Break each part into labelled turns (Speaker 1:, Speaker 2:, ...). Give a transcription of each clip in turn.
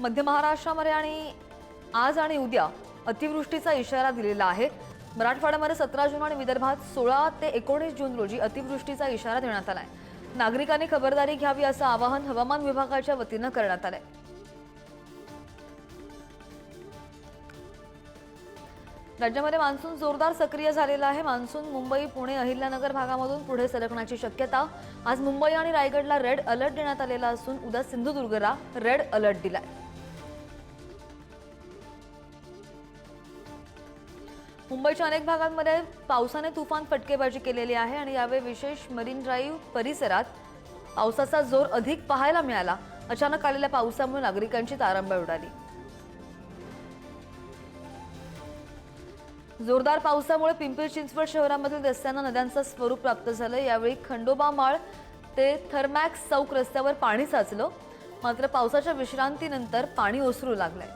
Speaker 1: मध्य महाराष्ट्रामध्ये आणि आज आणि उद्या अतिवृष्टीचा इशारा दिलेला आहे. मराठवाड्यामध्ये सतरा जून आणि विदर्भात सोळा ते एकोणीस जून रोजी अतिवृष्टीचा इशारा देण्यात आला आहे नागरिकांनी खबरदारी घ्यावी असं आवाहन हवामान विभागाच्या वतीनं करण्यात आलंय. राज्यामध्ये मान्सून जोरदार सक्रिय झालेला आहे. मान्सून मुंबई पुणे अहिल्यानगर भागामधून पुढे सरकण्याची शक्यता. आज मुंबई आणि रायगडला रेड अलर्ट देण्यात आलेला असून उद्या सिंधुदुर्गला रेड अलर्ट दिलाय. मुंबईच्या अनेक भागांमध्ये पावसाने तुफान फटकेबाजी केलेली आहे आणि यावेळी विशेष मरीन ड्राईव्ह परिसरात पावसाचा जोर अधिक पाहायला मिळाला. अचानक आलेल्या पावसामुळे नागरिकांची तारंबळ उडाली. जोरदार पावसामुळे पिंपरी चिंचवड शहरामधील रस्त्यांना नद्यांचं स्वरूप प्राप्त झालं. यावेळी खंडोबा माळ ते थर्मॅक्स चौक रस्त्यावर पाणी साचलं. मात्र पावसाच्या विश्रांतीनंतर पाणी ओसरू लागलंय.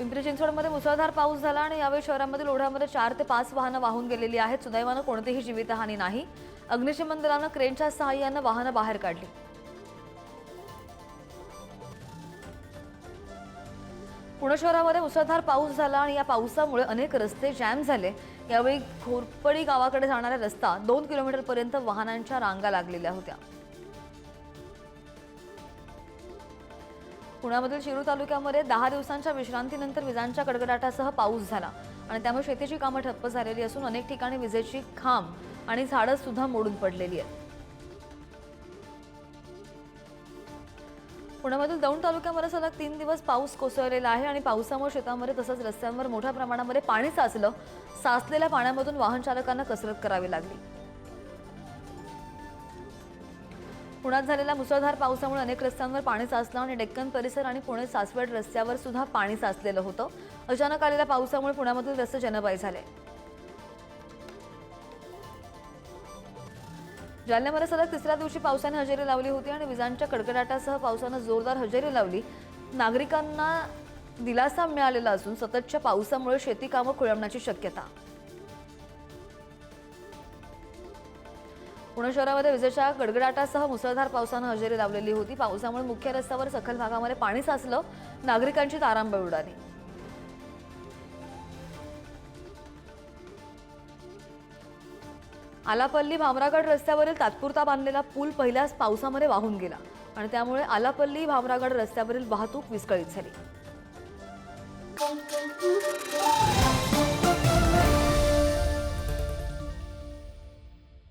Speaker 1: पिंपरी चिंचवडमध्ये मुसळधार पाऊस झाला आणि यावेळी शहरामधील ओढ्यामध्ये चार ते पाच वाहनं वाहून गेलेली आहेत. सुदैवानं कोणतीही जीवितहानी नाही. अग्निशमन दलानं क्रेनच्या सहाय्यानं वाहनं बाहेर काढली. पुणे शहरामध्ये मुसळधार पाऊस झाला आणि या पावसामुळे अनेक रस्ते जॅम झाले. यावेळी घोरपडी गावाकडे जाणारा रस्ता दोन किलोमीटरपर्यंत वाहनांच्या रांगा लागलेल्या होत्या. पुण्यामधील शिरूर तालुक्यामध्ये दहा दिवसांच्या विश्रांतीनंतर विजांच्या कडकडाटासह पाऊस झाला. आणि त्यामुळे शेतीची कामं ठप्प झालेली असून अनेक ठिकाणी विजेची खांब आणि झाडं सुद्धा मोडून पडलेली आहेत. पुण्यामधील दौंड तालुक्यामध्ये सलग तीन दिवस पाऊस कोसळलेला आहे आणि पावसामुळे शेतामध्ये तसंच रस्त्यांवर मोठ्या प्रमाणामध्ये पाणी साचलं. साचलेल्या पाण्यामधून वाहन चालकांना कसरत करावी लागली. पुण्यात झालेल्या मुसळधार पावसामुळे अनेक रस्त्यांवर पाणी साचलं आणि डेक्कन परिसर आणि पुणे सासवड रस्त्यावर सुद्धा पाणी साचलेलं होतं. अचानक आलेल्या पावसामुळे पुण्यामधील रस्ते जनबाई झाले. जालन्यामध्ये सलग तिसऱ्या दिवशी पावसाने हजेरी लावली होती आणि विजांच्या कडकडाटासह पावसानं जोरदार हजेरी लावली. नागरिकांना दिलासा मिळालेला असून सततच्या पावसामुळे शेती कामं खोळंबण्याची शक्यता. पुणे शहरामध्ये विजेच्या गडगडाटासह मुसळधार पावसानं हजेरी लावलेली होती. पावसामुळे मुख्य रस्त्यावर सखल भागामध्ये पाणी साचलं. नागरिकांची तारांबळ उडाली. आलापल्ली भामरागड रस्त्यावरील तात्पुरता बांधलेला पूल पहिल्याच पावसामध्ये वाहून गेला आणि त्यामुळे आलापल्ली भामरागड रस्त्यावरील वाहतूक विस्कळीत झाली.